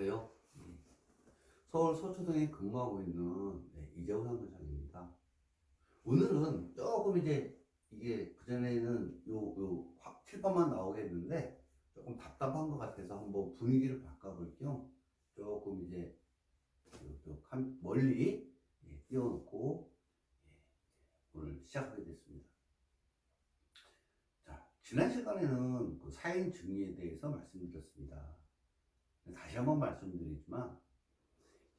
안녕하세요. 음, 서울 서초동에 근무하고 있는 네, 이재호 상근장입니다. 오늘은 조금 이제 이게 그전에는 요, 요 화- 칠판만 나오게 했는데 조금 답답한 것 같아서 한번 분위기를 바꿔볼 겸 조금 이제 요- 멀리 예, 띄워놓고 예, 오늘 시작하게 됐습니다. 자, 지난 시간에는 그 사인 증의에 대해서 말씀드렸습니다. 한번 말씀드리지만,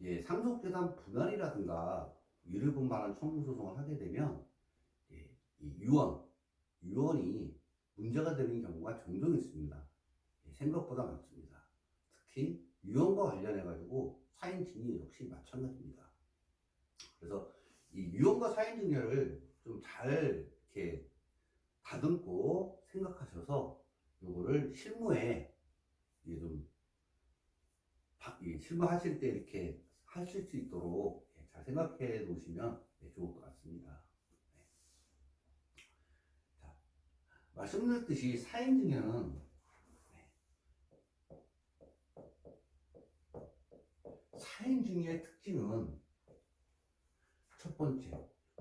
예, 상속재산 분할이라든가 유류분반한 청구소송을 하게 되면, 예, 이 유언, 유언이 문제가 되는 경우가 종종 있습니다. 예, 생각보다 많습니다. 특히 유언과 관련해 가지고 사인증이 역시 마찬가지입니다. 그래서 이 유언과 사인 증여를 좀 잘 이렇게 다듬고 생각하셔서 요거를 실무에 좀 실무하실 때 이렇게 하실 수 있도록 예, 잘 생각해 놓으시면 네, 좋을 것 같습니다. 네. 자, 말씀드렸듯이 사인증여는 네. 사인증여의 특징은 첫 번째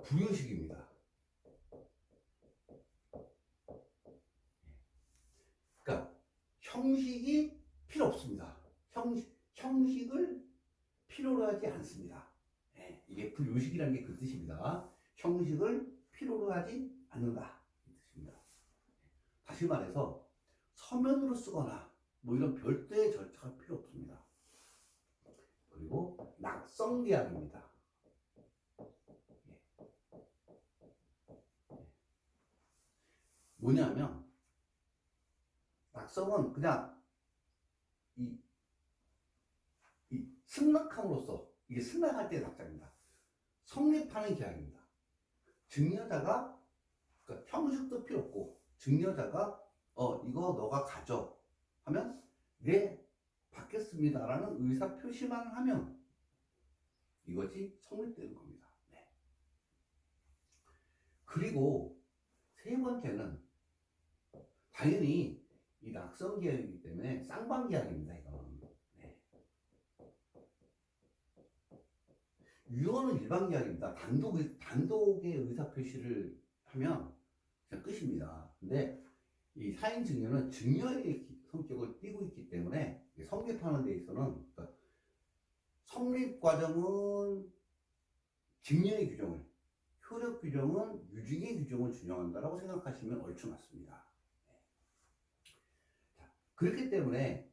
불효식입니다. 그러니까 형식이 필요 없습니다. 형식, 형식을 필요로 하지 않습니다. 예, 이게 불요식이라는 게 그 뜻입니다. 형식을 필요로 하지 않는다. 이 뜻입니다. 다시 말해서 서면으로 쓰거나 뭐 이런 별도의 절차가 필요 없습니다. 그리고 낙성 계약입니다. 예. 예. 뭐냐면 낙성은 그냥 이, 이 승낙함으로써 이게 승낙할 때의 낙장입니다. 성립하는 계약입니다. 증여자가 그러니까 형식도 필요 없고 증여자가 어 이거 너가 가져 하면 네 받겠습니다라는 의사 표시만 하면 이것이 성립되는 겁니다. 네. 그리고 세 번째는 당연히 이 낙성 계약이기 때문에 쌍방 계약입니다. 이건. 유언은 일반 계약입니다. 단독 단독의 의사 표시를 하면 그냥 끝입니다. 근데 이 사인 증여는 증여의 기- 성격을 띠고 있기 때문에 성립하는 데 있어서는 그러니까 성립 과정은 증여의 규정을 효력 규정은 유증의 규정을 준용한다라고 생각하시면 얼추 맞습니다. 그렇기 때문에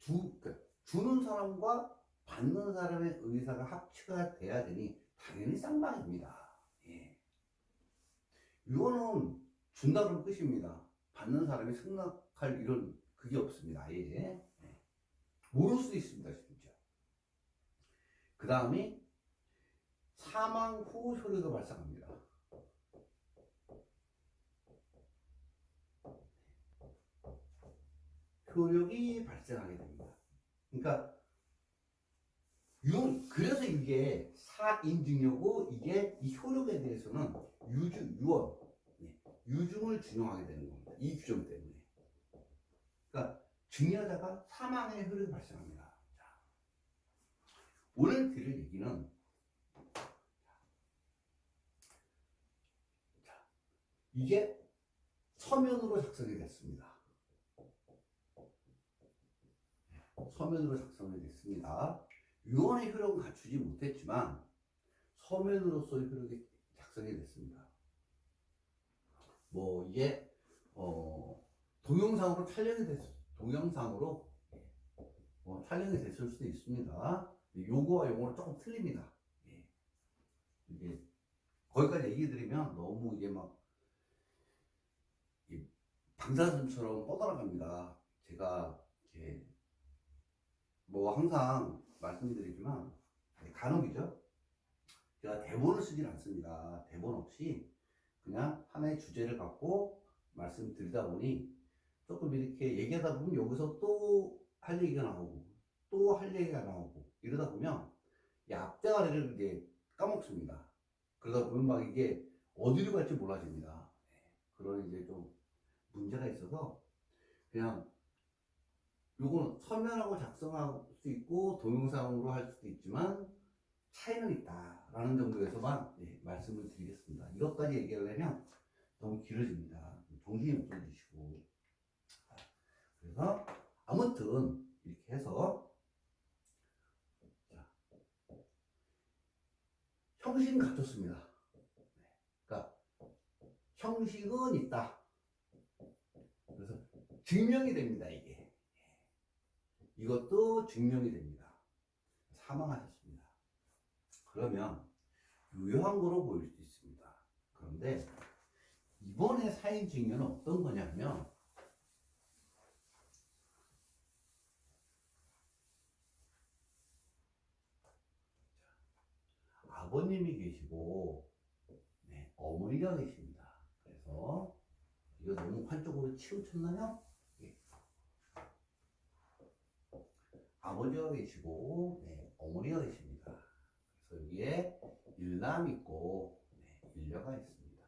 두, 그러니까 주는 사람과 받는 사람의 의사가 합치가 돼야 되니 당연히 쌍방입니다. 예. 이거는 준다 그러면 끝입니다. 받는 사람이 승낙할 이런 그게 없습니다. 아예. 예. 모를 수도 있습니다. 진짜. 그 다음에 사망 후 효력이 발생합니다. 효력이 발생하게 됩니다. 그러니까 유, 그래서 이게 사인증여고 이게 이 효력에 대해서는 유주, 유언, 네, 유중을 준용하게 되는 겁니다. 이 규정 때문에. 그러니까 증여자가 사망의 효력이 발생합니다. 자, 오늘 드릴 얘기는 자, 이게 서면으로 작성이 됐습니다. 서면으로 작성이 됐습니다. 유언의 효력은 갖추지 못했지만 서면으로서의 효력이 작성이 됐습니다. 뭐 이게 어 동영상으로 촬영이 됐 동영상으로 예, 뭐 촬영이 됐을 수도 있습니다. 요거와 요거는 조금 틀립니다. 예. 이게 거기까지 얘기 드리면 너무 이게 막이 방사선처럼 뻗어나갑니다. 제가 이렇게 뭐 항상 말씀드리지만 네, 간혹이죠. 제가 대본을 쓰진 않습니다. 대본 없이 그냥 하나의 주제를 갖고 말씀드리다 보니 조금 이렇게 얘기하다 보면 여기서 또 할 얘기가 나오고 또 할 얘기가 나오고 이러다 보면 이 앞대가리를 이제 까먹습니다. 그러다 보면 막 이게 어디로 갈지 몰라집니다. 네, 그런 이제 좀 문제가 있어서 그냥 요거는 서면하고 작성할 수 있고 동영상으로 할 수도 있지만 차이는 있다라는 정도에서만 예, 말씀을 드리겠습니다. 이것까지 얘기하려면 너무 길어집니다. 정신이 없어지시고 그래서 아무튼 이렇게 해서 자, 형식은 갖췄습니다. 네. 그러니까 형식은 있다. 그래서 증명이 됩니다. 이게 이것도 증명이 됩니다. 사망하셨습니다. 그러면 유효한 거로 보일 수 있습니다. 그런데 이번에 사인 증명은 어떤 거냐면 아버님이 계시고 네, 어머니가 계십니다. 그래서 이거 너무 한쪽으로 치우쳤나요? 예. 아버지가 계시고 네, 어머니가 계십니다. 그래서 여기에 일남 있고 네, 일녀가 있습니다.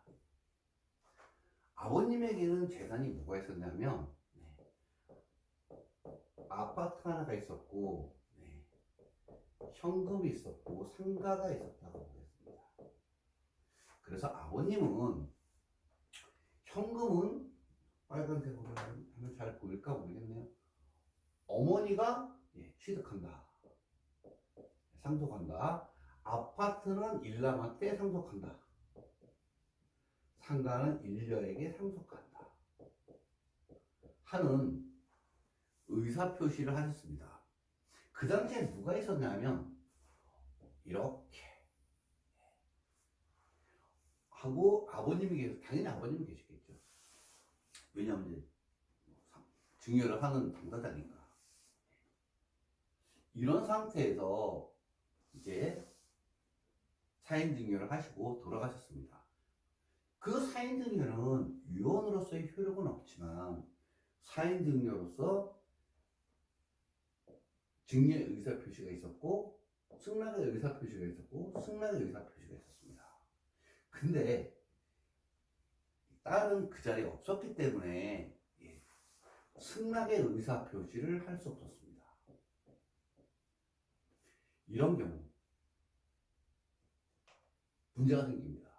아버님에게는 재산이 뭐가 있었냐면 네, 아파트 하나가 있었고 네, 현금이 있었고 상가가 있었다고 보겠습니다. 그래서 아버님은 현금은 빨간색으로 하면 잘 보일까 모르겠네요. 어머니가 예, 취득한다. 상속한다. 아파트는 일남한테 상속한다. 상가는 일녀에게 상속한다. 하는 의사표시를 하셨습니다. 그 당시에 누가 있었냐면 이렇게 하고 아버님이 계속 당연히 아버님이 계시겠죠. 왜냐하면 이제 증여를 하는 당사자니까. 이런 상태에서 이제 사인 증여를 하시고 돌아가셨습니다. 그 사인 증여는 유언으로서의 효력은 없지만 사인 증여로서 증여의 의사 표시가 있었고 승낙의 의사 표시가 있었고 승낙의 의사 표시가 있었습니다. 근데 딸은 그 자리에 없었기 때문에 예, 승낙의 의사 표시를 할 수 없었습니다. 이런 경우 문제가 생깁니다.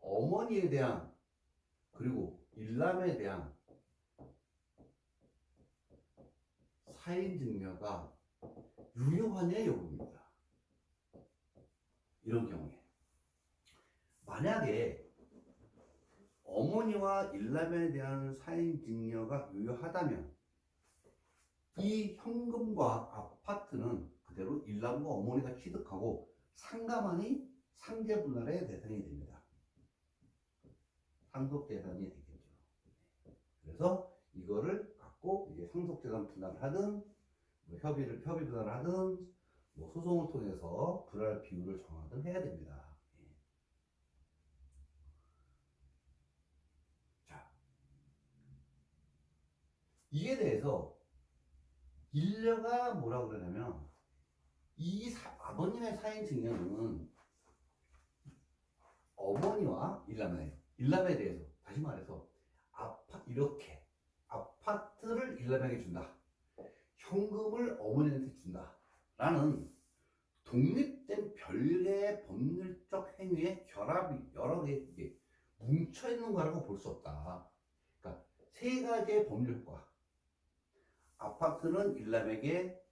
어머니에 대한 그리고 일남에 대한 사인 증여가 유효하냐 여부입니다. 이런 경우에 만약에 어머니와 일남에 대한 사인 증여가 유효하다면 이 현금과 아파트는 그대로 일남과 어머니가 취득하고 상가만이 상제 분할의 대상이 됩니다. 상속 재산이 되겠죠. 그래서 이거를 갖고 이제 상속 재산 분할을 하든 뭐 협의를 협의 분할을 하든 뭐 소송을 통해서 분할 비율을 정하든 해야 됩니다. 예. 자, 이에 대해서 일녀가 뭐라 그러냐면 이 사- 아버님의 사인 증여는 어머니와 일남에 일남에 대해서 다시 말해서 아파 이렇게 아파트를 일남에게 준다. 현금을 어머니한테 준다 라는 독립된 별개의 법률적 행위의 결합이 여러 개 뭉쳐 있는 거라고 볼 수 없다. 그러니까 세 가지의 법률과 아파트는 일남에게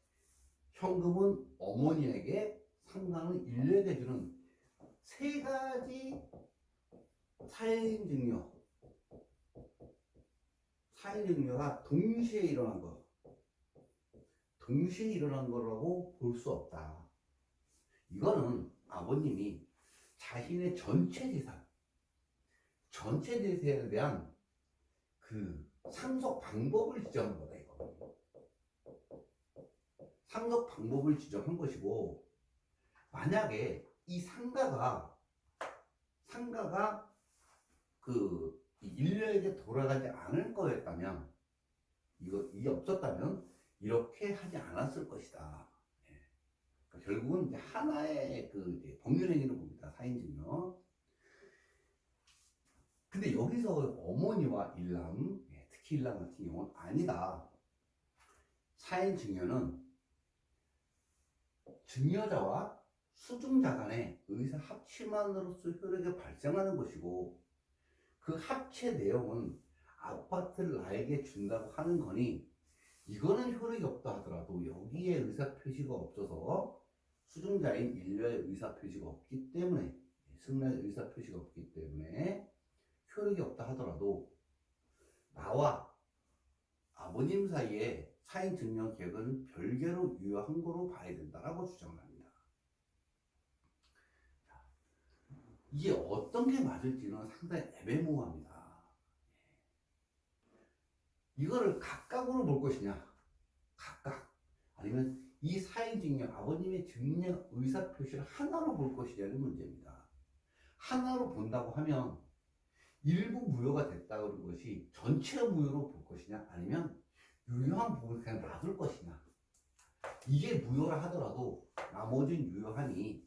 현금은 어머니에게 상가는 일녀에게 주는 세 가지 사인 증여 사인 증여가 동시에 일어난 거 동시에 일어난 거라고 볼 수 없다. 이거는 아버님이 자신의 전체 재산, 전체 재산에 대한 그 상속 방법을 지정한 이거. 상속 방법을 지정한 것이고, 만약에 이 상가가, 상가가 그 인류에게 돌아가지 않을 거였다면, 이거, 이게 없었다면, 이렇게 하지 않았을 것이다. 예. 그러니까 결국은 이제 하나의 그 법률 행위로 봅니다. 사인증여. 근데 여기서 어머니와 일남, 예, 특히 일남 같은 경우는 아니다. 사인 증여는 증여자와 수증자 간의 의사 합치만으로서 효력이 발생하는 것이고 그 합체 내용은 아파트를 나에게 준다고 하는 거니 이거는 효력이 없다 하더라도 여기에 의사 표시가 없어서 수증자인 인류의 의사 표시가 없기 때문에 승려의 의사 표시가 없기 때문에 효력이 없다 하더라도 나와 아버님 사이에 사인 증명 계획은 별개로 유효한 거로 봐야 된다라고 주장을 합니다. 자, 이게 어떤 게 맞을지는 상당히 애매모호합니다. 이거를 각각으로 볼 것이냐, 각각 아니면 이 사인 증명, 아버님의 증명 의사 표시를 하나로 볼 것이냐는 문제입니다. 하나로 본다고 하면 일부 무효가 됐다는 것이 전체 무효로 볼 것이냐 아니면 유효한 부분을 그냥 놔둘 것이냐 이게 무효라 하더라도 나머지는 유효하니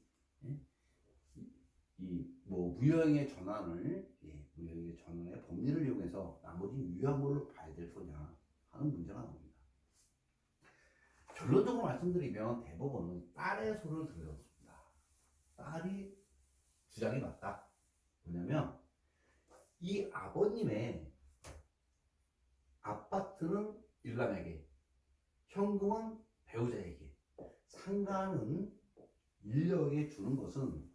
이뭐 무효형의 전환을 예, 무효형의 전환의 법리를 이용해서 나머지 유효한 걸로 봐야 될 거냐 하는 문제가 나옵니다. 결론적으로 말씀드리면 대법원은 딸의 소를 들었습니다. 딸이 주장이 맞다. 뭐냐면 이 아버님의 아파트는 일남에게, 현금은 배우자에게, 상가는 인력에게 주는 것은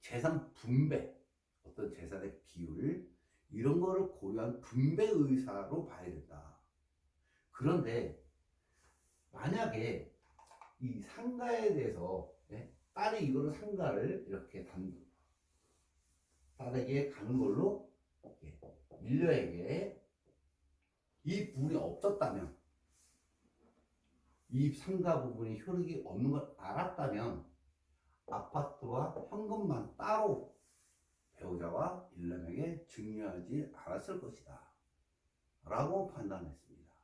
재산 분배, 어떤 재산의 비율, 이런 거를 고려한 분배 의사로 봐야 된다. 그런데 만약에 이 상가에 대해서 예, 딸이 이거를 상가를 이렇게 단 딸에게 가는 걸로 예, 밀려에게 이 부분이 없었다면 이 상가 부분이 효력이 없는 걸 알았다면 아파트와 현금만 따로 배우자와 일남에게 증여하지 않았을 것이다. 라고 판단했습니다.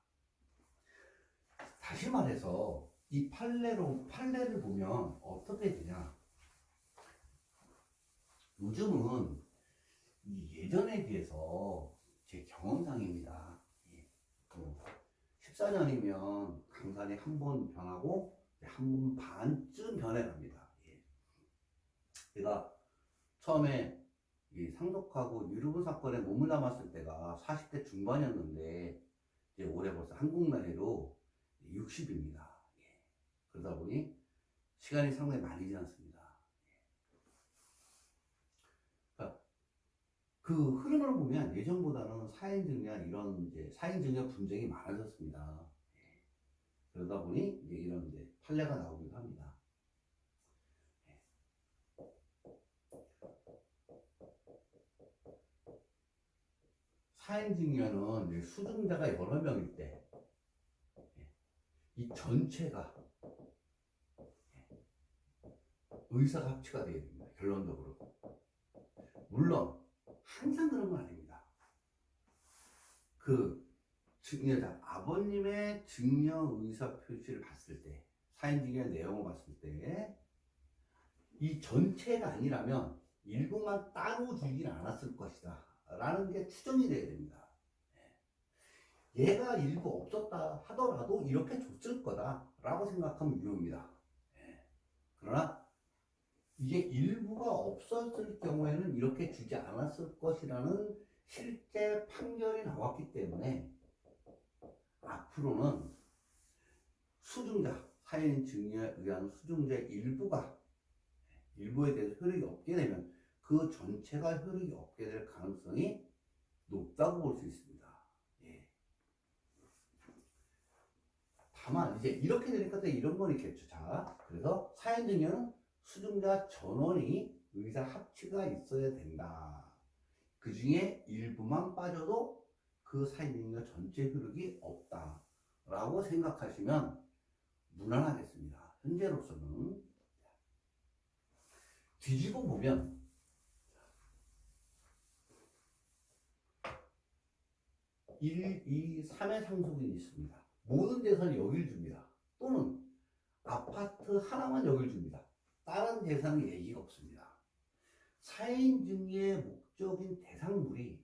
다시 말해서 이 판례로 판례를 보면 어떻게 되냐? 요즘은 이 예전에 비해서 제 경험상입니다. 예, 14년이면 강산이 한 번 변하고 한 번 반쯤 변해갑니다. 예. 제가 처음에 이 상속하고 유류분 사건에 몸을 담았을 때가 40대 중반이었는데 이제 올해 벌써 한국 나이로 60입니다. 예. 그러다 보니 시간이 상당히 많이 지났습니다. 그 흐름을 보면 예전보다는 사인증여 이런 이제 사인증여 분쟁이 많아졌습니다. 예. 그러다 보니 이제 이런 이제 판례가 나오기도 합니다. 예. 사인 증여는 이제 수증자가 여러 명일 때, 예. 이 전체가 의사가 합치가 되어야 됩니다. 결론적으로. 물론 항상 그런 건 아닙니다. 그 증여자 아버님의 증여 의사 표시를 봤을 때 사인 증여 내용을 봤을 때 이 전체가 아니라면 일부만 따로 주진 않았을 것이다 라는 게 추정이 돼야 됩니다. 예. 얘가 일부 없었다 하더라도 이렇게 줬을 거다 라고 생각하면 유효입니다. 예. 그러나 이게 일부가 없었을 경우에는 이렇게 주지 않았을 것이라는 실제 판결이 나왔기 때문에 앞으로는 수증자, 사인 증여에 의한 수증자의 일부가 일부에 대해서 효력이 없게 되면 그 전체가 효력이 없게 될 가능성이 높다고 볼 수 있습니다. 예. 다만 이제 이렇게 되니까 또 이런 건 있겠죠. 자, 그래서 사인 증여는 수증자 전원이 의사 합치가 있어야 된다. 그 중에 일부만 빠져도 그 사인증여 전체 효력이 없다. 라고 생각하시면 무난하겠습니다. 현재로서는. 뒤집어 보면, 일, 이, 3의 상속인이 있습니다. 모든 재산이 여길 줍니다. 또는 아파트 하나만 여길 줍니다. 다른 대상의 얘기가 없습니다. 사인증의 목적인 대상물이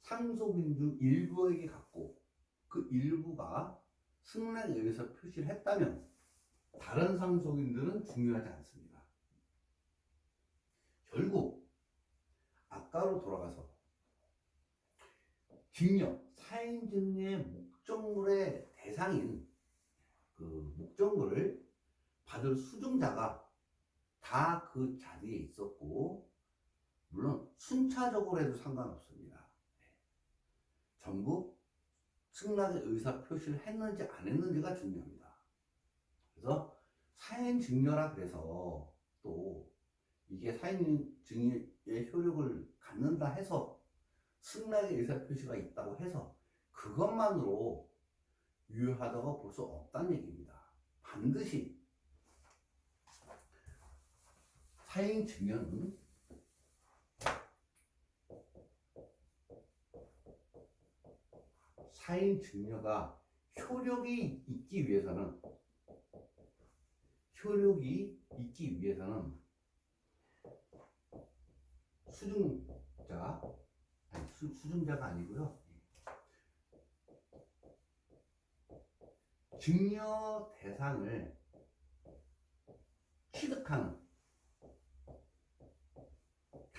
상속인 중 일부에게 갖고 그 일부가 승낙에 의해서 표시를 했다면 다른 상속인들은 중요하지 않습니다. 결국 아까로 돌아가서 증여, 사인 증여의 목적물의 대상인 그 목적물을 받을 수증자가 다 그 자리에 있었고 물론 순차적으로 해도 상관없습니다. 네. 전부 승낙의 의사 표시를 했는지 안 했는지가 중요합니다. 그래서 사인 증여라 그래서 또 이게 사인 증여의 효력을 갖는다 해서 승낙의 의사 표시가 있다고 해서 그것만으로 유효하다고 볼 수 없다는 얘기입니다. 반드시 사인 증여는 사인 증여가 효력이 있기 위해서는 효력이 있기 위해서는 수증자 아니 수, 수증자가 아니고요. 증여 대상을 취득하는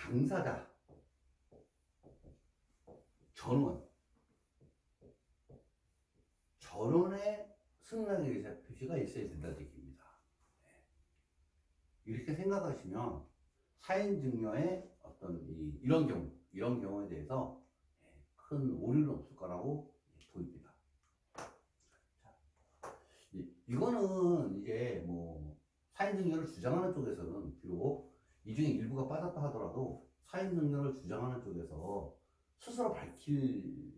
당사자 전원 전원의 승낙의 의사 표시가 있어야 된다는 얘기입니다. 네. 이렇게 생각하시면 사인 증여의 어떤 이, 이런 경우 이런 경우에 대해서 예, 큰 오류는 없을 거라고 예, 보입니다. 이거는 이제 뭐 사인 증여를 주장하는 쪽에서는 비록 이 중에 일부가 빠졌다 하더라도 사인 증여를 주장하는 쪽에서 스스로 밝힐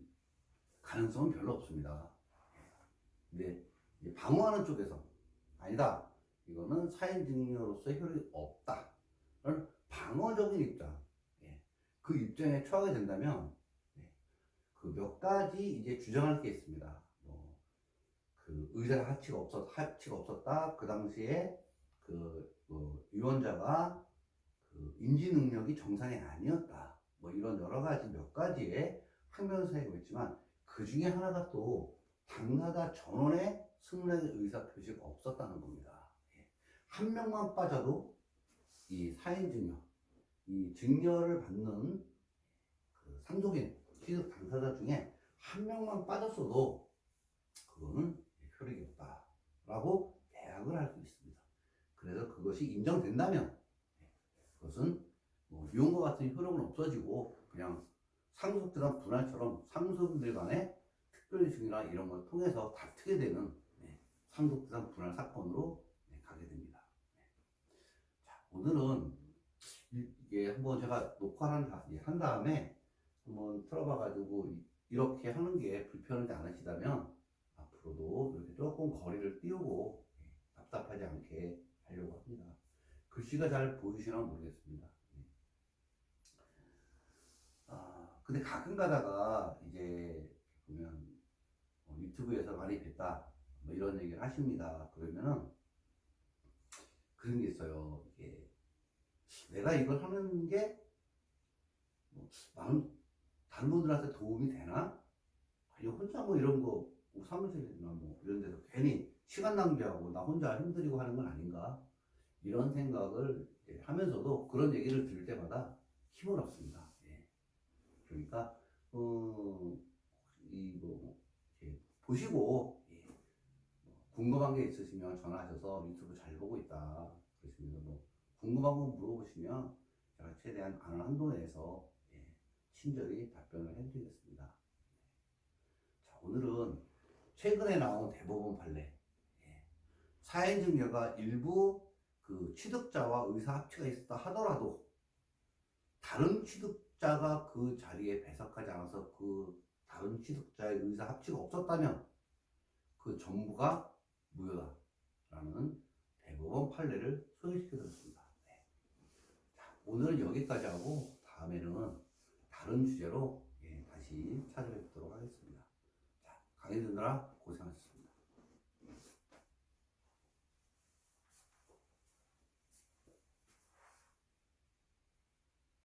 가능성은 별로 없습니다. 근데 방어하는 쪽에서 아니다. 이거는 사인 증여로서의 효력이 없다. 방어적인 입장. 예. 그 입장에 처하게 된다면 그 몇 가지 이제 주장할 게 있습니다. 뭐, 그 의사 하치가 없었 하치가 없었다. 그 당시에 그, 그 유언자가 그 인지 능력이 정상이 아니었다. 뭐 이런 여러 가지 몇 가지의 항변 사유가 있지만 그 중에 하나가 또 당사자 전원의 승낙의 의사 표시가 없었다는 겁니다. 예. 한 명만 빠져도 이 사인 증여, 이 증여를 받는 그 상속인 취득 당사자 중에 한 명만 빠졌어도 그거는 효력이 없다라고 대학을 할 수 있습니다. 그래서 그것이 인정된다면 그것은 뭐 유언과 같은 효력은 없어지고 그냥 상속재산 분할처럼 상속인들 간의 특별 증이나 이런 걸 통해서 다투게 되는 네, 상속재산 분할 사건으로 네, 가게 됩니다. 네. 자, 오늘은 이- 이게 한번 제가 녹화를 한, 다음에 한번 틀어봐가지고 이- 이렇게 하는 게 불편하지 않으시다면 앞으로도 이렇게 조금 거리를 띄우고 예, 답답하지 않게 하려고 합니다. 글씨가 잘 보이시나 모르겠습니다. 예. 아, 근데 가끔 가다가 이제 보면 어, 유튜브에서 많이 뵀다 뭐 이런 얘기를 하십니다. 그러면은 그런 게 있어요. 이게 내가 이걸 하는 게 뭐, 많은 다른 분들한테 도움이 되나? 아니 혼자 뭐 이런 거 뭐 사무실이나 뭐 이런 데서 괜히 시간 낭비하고 나 혼자 힘들이고 하는 건 아닌가? 이런 생각을 하면서도 그런 얘기를 들을 때마다 힘을 얻습니다. 예. 그러니까 어, 이거 이렇게 보시고 예. 뭐 궁금한 게 있으시면 전화하셔서 유튜브 잘 보고 있다 그러시면 뭐 궁금한 거 물어보시면 제가 최대한 아는 한도 내에서 예. 친절히 답변을 해드리겠습니다. 자 오늘은 최근에 나온 대법원 판례 예. 사회증여가 일부 그 취득자와 의사 합치가 있었다 하더라도 다른 취득자가 그 자리에 배석하지 않아서 그 다른 취득자의 의사 합치가 없었다면 그 전부가 무효다라는 대법원 판례를 소개시켜드렸습니다. 네. 자, 오늘은 여기까지 하고 다음에는 다른 주제로 예, 다시 찾아뵙도록 하겠습니다. 자, 강의 듣느라 고생하셨습니다.